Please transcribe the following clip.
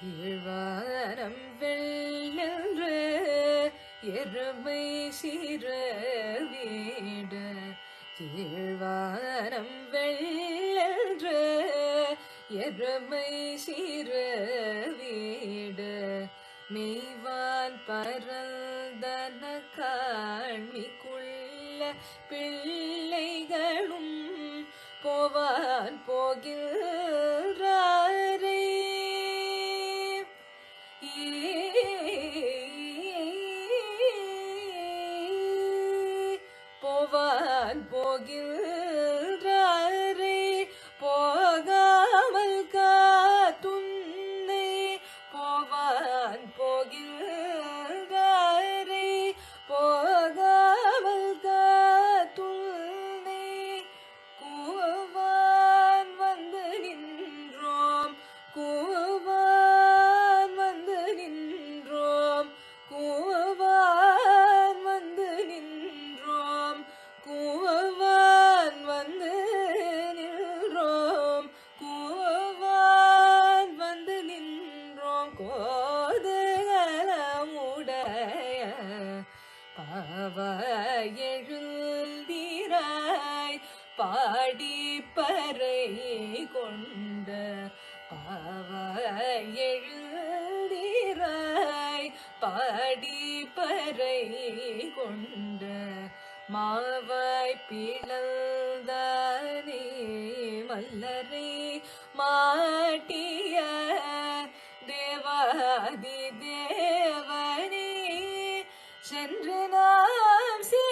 கீழ்வாரம் வெள்ளன்று எருமை சிற வீடு கீழ்வாரம் வெள்ளென்று எருமை சிற வீடு மெய்வான் பரந்தன காண்மிக்குள்ள பிள்ளைகளும் போவான் போகிற போவான் போகின்றாரே போகாமல் காத்துன்னை போவான் போகின்ற கோதகலமுடைய பாவ எழுந்திராய் பாடி பறை கொண்ட பாவ எழுந்திராய் பாடி பறை கொண்ட மாவாய் பிளந்தானே மல்லரை மாட்டி ஆதி தேவனே சென்று நாம் சே